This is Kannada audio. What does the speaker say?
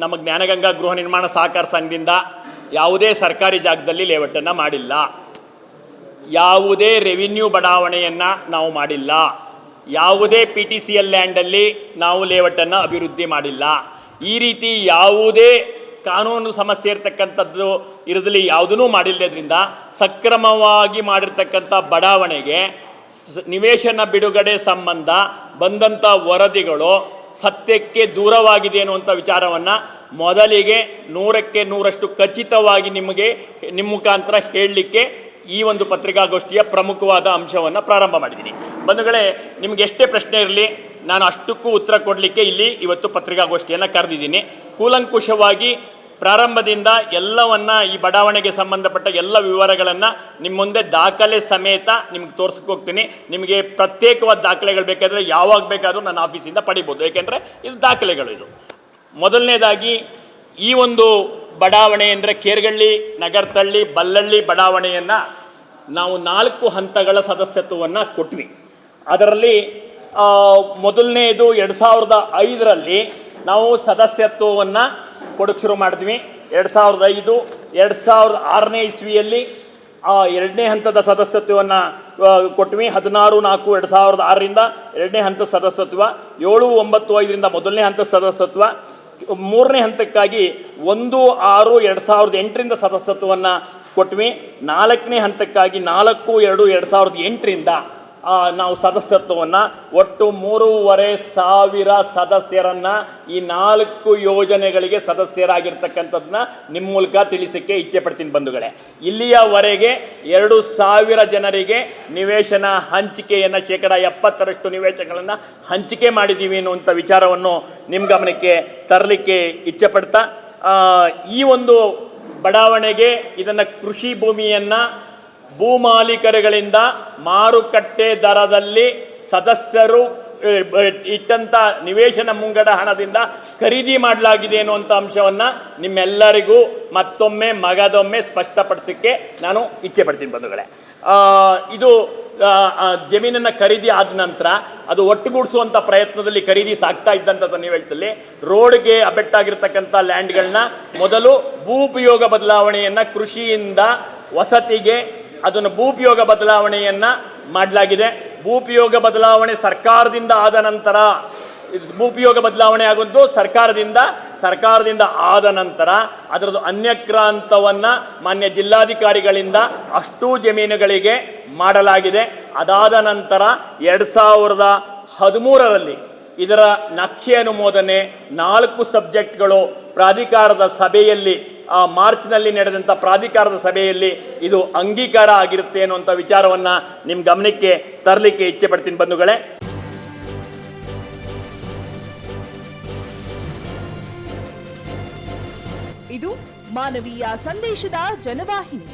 ನಮ್ಮ ಜ್ಞಾನಗಂಗಾ ಗೃಹ ನಿರ್ಮಾಣ ಸಹಕಾರ ಸಂಘದಿಂದ ಯಾವುದೇ ಸರ್ಕಾರಿ ಜಾಗದಲ್ಲಿ ಲೇಔಟನ್ನು ಮಾಡಿಲ್ಲ. ಯಾವುದೇ ರೆವಿನ್ಯೂ ಬಡಾವಣೆಯನ್ನು ನಾವು ಮಾಡಿಲ್ಲ. ಯಾವುದೇ ಪಿ ಟಿ ಸಿ ಎಲ್ ಲ್ಯಾಂಡಲ್ಲಿ ನಾವು ಲೇಔಟನ್ನು ಅಭಿವೃದ್ಧಿ ಮಾಡಿಲ್ಲ. ಈ ರೀತಿ ಯಾವುದೇ ಕಾನೂನು ಸಮಸ್ಯೆ ಇರತಕ್ಕಂಥದ್ದು ಇರದಲ್ಲಿ ಯಾವುದೂ ಮಾಡಿಲ್ಲದ್ರಿಂದ ಸಕ್ರಮವಾಗಿ ಮಾಡಿರ್ತಕ್ಕಂಥ ಬಡಾವಣೆಗೆ ನಿವೇಶನ ಬಿಡುಗಡೆ ಸಂಬಂಧ ಬಂದಂಥ ವರದಿಗಳು ಸತ್ಯಕ್ಕೆ ದೂರವಾಗಿದೆ ಅನ್ನುವಂಥ ವಿಚಾರವನ್ನು ಮೊದಲಿಗೆ ನೂರಕ್ಕೆ ನೂರಷ್ಟು ಖಚಿತವಾಗಿ ನಿಮಗೆ, ನಿಮ್ಮ ಮುಖಾಂತರ ಹೇಳಲಿಕ್ಕೆ ಈ ಒಂದು ಪತ್ರಿಕಾಗೋಷ್ಠಿಯ ಪ್ರಮುಖವಾದ ಅಂಶವನ್ನು ಪ್ರಾರಂಭ ಮಾಡಿದ್ದೀನಿ. ಬಂಧುಗಳೇ, ನಿಮಗೆ ಎಷ್ಟೇ ಪ್ರಶ್ನೆ ಇರಲಿ, ನಾನು ಅಷ್ಟಕ್ಕೂ ಉತ್ತರ ಕೊಡಲಿಕ್ಕೆ ಇಲ್ಲಿ ಇವತ್ತು ಪತ್ರಿಕಾಗೋಷ್ಠಿಯನ್ನು ಕರೆದಿದ್ದೀನಿ. ಕೂಲಂಕುಷವಾಗಿ ಪ್ರಾರಂಭದಿಂದ ಎಲ್ಲವನ್ನ ಈ ಬಡಾವಣೆಗೆ ಸಂಬಂಧಪಟ್ಟ ಎಲ್ಲ ವಿವರಗಳನ್ನು ನಿಮ್ಮ ಮುಂದೆ ದಾಖಲೆ ಸಮೇತ ನಿಮ್ಗೆ ತೋರ್ಸಕ್ಕೆ ಹೋಗ್ತೀನಿ. ನಿಮಗೆ ಪ್ರತ್ಯೇಕವಾದ ದಾಖಲೆಗಳು ಬೇಕಾದರೆ ಯಾವಾಗ ಬೇಕಾದರೂ ನನ್ನ ಆಫೀಸಿಂದ ಪಡಿಬೋದು. ಏಕೆಂದರೆ ಇದು ದಾಖಲೆಗಳು ಇದು. ಮೊದಲನೇದಾಗಿ ಈ ಒಂದು ಬಡಾವಣೆ ಅಂದರೆ ಕೇರ್ಗಳ್ಳಿ, ನಗರತಳ್ಳಿ, ಬಲ್ಲಳ್ಳಿ ಬಡಾವಣೆಯನ್ನು ನಾವು ನಾಲ್ಕು ಹಂತಗಳ ಸದಸ್ಯತ್ವವನ್ನು ಕೊಟ್ವಿ. ಅದರಲ್ಲಿ ಮೊದಲನೇದು ಎರಡು ಸಾವಿರದ ಐದರಲ್ಲಿ ನಾವು ಸದಸ್ಯತ್ವವನ್ನು ಕೊಡಕ್ಕೆ ಶುರು ಮಾಡಿದ್ವಿ. ಎರಡು ಸಾವಿರದ ಐದು, ಎರಡು ಸಾವಿರದ ಆರನೇ ಇಸ್ವಿಯಲ್ಲಿ ಆ ಎರಡನೇ ಹಂತದ ಸದಸ್ಯತ್ವವನ್ನು ಕೊಟ್ವಿ. ಹದಿನಾರು, ನಾಲ್ಕು, ಎರಡು ಸಾವಿರದ ಆರರಿಂದ ಎರಡನೇ ಹಂತದ ಸದಸ್ಯತ್ವ, ಏಳು, ಒಂಬತ್ತು, ಐದರಿಂದ ಮೊದಲನೇ ಹಂತದ ಸದಸ್ಯತ್ವ, ಮೂರನೇ ಹಂತಕ್ಕಾಗಿ ಒಂದು, ಆರು, ಎರಡು ಸಾವಿರದ ಎಂಟರಿಂದ ಸದಸ್ಯತ್ವವನ್ನು ಕೊಟ್ವಿ. ನಾಲ್ಕನೇ ಹಂತಕ್ಕಾಗಿ ನಾಲ್ಕು, ಎರಡು ಎರಡು ಸಾವಿರದ ಎಂಟರಿಂದ ನಾವು ಸದಸ್ಯತ್ವವನ್ನು ಒಟ್ಟು ಮೂರುವರೆ ಸಾವಿರ ಸದಸ್ಯರನ್ನು ಈ ನಾಲ್ಕು ಯೋಜನೆಗಳಿಗೆ ಸದಸ್ಯರಾಗಿರ್ತಕ್ಕಂಥದ್ದನ್ನ ನಿಮ್ಮ ಮೂಲಕ ತಿಳಿಸಕ್ಕೆ ಇಚ್ಛೆ ಪಡ್ತೀನಿ ಬಂಧುಗಳೇ. ಇಲ್ಲಿಯವರೆಗೆ ಎರಡು ಸಾವಿರ ಜನರಿಗೆ ನಿವೇಶನ ಹಂಚಿಕೆಯನ್ನು ಶೇಕಡ ಎಪ್ಪತ್ತರಷ್ಟು ನಿವೇಶನಗಳನ್ನು ಹಂಚಿಕೆ ಮಾಡಿದ್ದೀವಿ ಅನ್ನುವಂಥ ವಿಚಾರವನ್ನು ನಿಮ್ಮ ಗಮನಕ್ಕೆ ತರಲಿಕ್ಕೆ ಇಚ್ಛೆ ಪಡ್ತಾ ಈ ಒಂದು ಬಡಾವಣೆಗೆ ಇದನ್ನು ಕೃಷಿ ಭೂಮಿಯನ್ನು ಭೂಮಾಲೀಕರುಗಳಿಂದ ಮಾರುಕಟ್ಟೆ ದರದಲ್ಲಿ ಸದಸ್ಯರು ಇಟ್ಟಂಥ ನಿವೇಶನ ಮುಂಗಡ ಹಣದಿಂದ ಖರೀದಿ ಮಾಡಲಾಗಿದೆ ಅನ್ನುವಂಥ ಅಂಶವನ್ನು ನಿಮ್ಮೆಲ್ಲರಿಗೂ ಮತ್ತೊಮ್ಮೆ ಮಗದೊಮ್ಮೆ ಸ್ಪಷ್ಟಪಡಿಸಕ್ಕೆ ನಾನು ಇಚ್ಛೆ ಪಡ್ತೀನಿ ಬಂಧುಗಳೇ. ಇದು ಜಮೀನನ್ನ ಖರೀದಿ ಆದ ನಂತರ ಅದು ಒಟ್ಟುಗೂಡಿಸುವಂಥ ಪ್ರಯತ್ನದಲ್ಲಿ ಖರೀದಿ ಸಾಗ್ತಾ ಇದ್ದಂಥ ಸನ್ನಿವೇಶದಲ್ಲಿ ರೋಡ್ಗೆ ಅಬೆಟ್ಟಾಗಿರ್ತಕ್ಕಂಥ ಲ್ಯಾಂಡ್ಗಳನ್ನ ಮೊದಲು ಭೂಪಯೋಗ ಬದಲಾವಣೆಯನ್ನು ಕೃಷಿಯಿಂದ ವಸತಿಗೆ ಅದನ್ನು ಭೂಪಯೋಗ ಬದಲಾವಣೆಯನ್ನು ಮಾಡಲಾಗಿದೆ. ಭೂಪಯೋಗ ಬದಲಾವಣೆ ಸರ್ಕಾರದಿಂದ ಆದ ನಂತರ ಭೂಪಯೋಗ ಬದಲಾವಣೆ ಆಗೋದು ಸರ್ಕಾರದಿಂದ ಸರ್ಕಾರದಿಂದ ಆದ ನಂತರ ಅದರದ್ದು ಅನ್ಯಕ್ರಾಂತವನ್ನು ಮಾನ್ಯ ಜಿಲ್ಲಾಧಿಕಾರಿಗಳಿಂದ ಅಷ್ಟೂ ಜಮೀನುಗಳಿಗೆ ಮಾಡಲಾಗಿದೆ. ಅದಾದ ನಂತರ ಎರಡು ಸಾವಿರದ ಹದಿಮೂರರಲ್ಲಿ ಇದರ ನಕ್ಷೆ ಅನುಮೋದನೆ ನಾಲ್ಕು ಸಬ್ಜೆಕ್ಟ್ಗಳು ಪ್ರಾಧಿಕಾರದ ಸಭೆಯಲ್ಲಿ ಮಾರ್ಚ್ನಲ್ಲಿ ನಡೆದಂಥ ಪ್ರಾಧಿಕಾರದ ಸಭೆಯಲ್ಲಿ ಇದು ಅಂಗೀಕಾರ ಆಗಿರುತ್ತೆ ಅನ್ನುವಂಥ ವಿಚಾರವನ್ನು ನಿಮ್ಮ ಗಮನಕ್ಕೆ ತರಲಿಕ್ಕೆ ಇಚ್ಛೆ ಪಡ್ತೀನಿ ಬಂಧುಗಳೇ. ಇದು ಮಾನವೀಯ ಸಂದೇಶದ ಜನವಾಹಿನಿ.